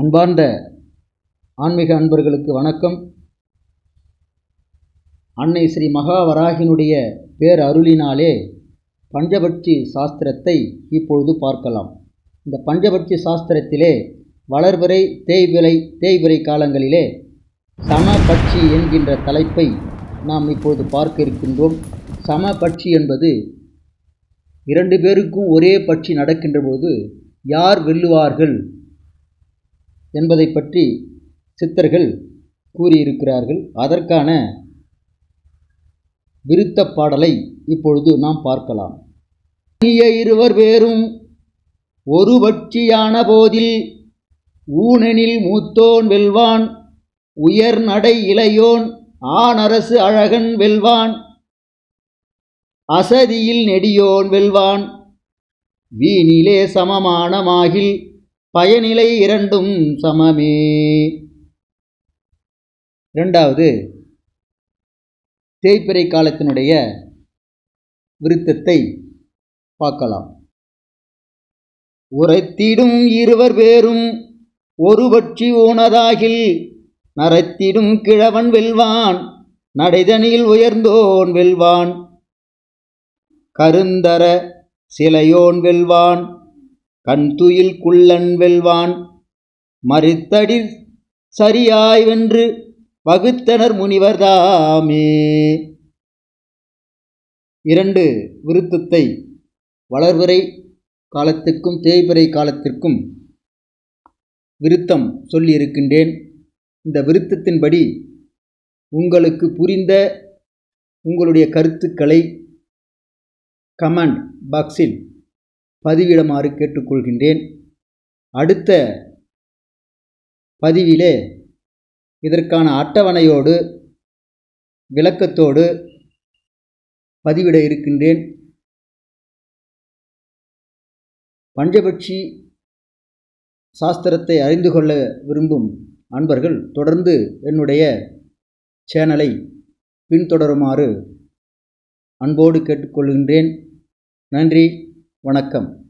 அன்பார்ந்த ஆன்மீக அன்பர்களுக்கு வணக்கம். அன்னை ஸ்ரீ மகாவராகினுடைய பேர் அருளினாலே பஞ்சபட்சி சாஸ்திரத்தை இப்பொழுது பார்க்கலாம். இந்த பஞ்சபட்சி சாஸ்திரத்திலே வளர்பிறை தேய்விலை தேய்விரை காலங்களிலே சமபட்சி என்கின்ற தலைப்பை நாம் இப்பொழுது பார்க்க இருக்கின்றோம். சமபட்சி என்பது இரண்டு பேருக்கும் ஒரே பட்சி நடக்கின்ற போது யார் வெல்லுவார்கள்? என்பதை பற்றி சித்தர்கள் கூறியிருக்கிறார்கள். அதற்கான விருத்த பாடலை இப்பொழுது நாம் பார்க்கலாம். இனிய இருவர் பேரும் ஒரு பட்சியான போதில் ஊனெனில் மூத்தோன் வெல்வான் உயர் நடை இளையோன் ஆனரசு அழகன் வெல்வான் அசதியில் நெடியோன் வெல்வான் வீணிலே சமமானமாகில் பயனிலை இரண்டும் சமமே. இரண்டாவது தேய்பிறை காலத்தினுடைய விருத்தத்தை பார்க்கலாம். உரைத்திடும் இருவர் பேரும் ஒரு பட்சி ஊனதாகில் நரைத்திடும் கிழவன் வெல்வான் நடைதனில் உயர்ந்தோன் வெல்வான் கருந்தர சிலையோன் வெல்வான் கண்துயில் குள்ளன் வெல்வான். மறித்தடி சரியாய் வென்று வகுத்தனர் முனிவர்தாமே இரண்டு விருத்தத்தை வளர்வரை காலத்துக்கும் தேய்பிறை காலத்திற்கும் விருத்தம் சொல்லியிருக்கின்றேன். இந்த விருத்தத்தின்படி உங்களுக்கு புரிந்த உங்களுடைய கருத்துக்களை கமெண்ட் பாக்ஸில் பதிவிடுமாறு கேட்டுக்கொள்கின்றேன். அடுத்த பதிவிலே இதற்கான அட்டவணையோடு விளக்கத்தோடு பதிவிட இருக்கின்றேன். பஞ்சபட்சி சாஸ்திரத்தை அறிந்து கொள்ள விரும்பும் அன்பர்கள் தொடர்ந்து என்னுடைய சேனலை பின்தொடருமாறு அன்போடு கேட்டுக்கொள்கின்றேன். நன்றி. வணக்கம்.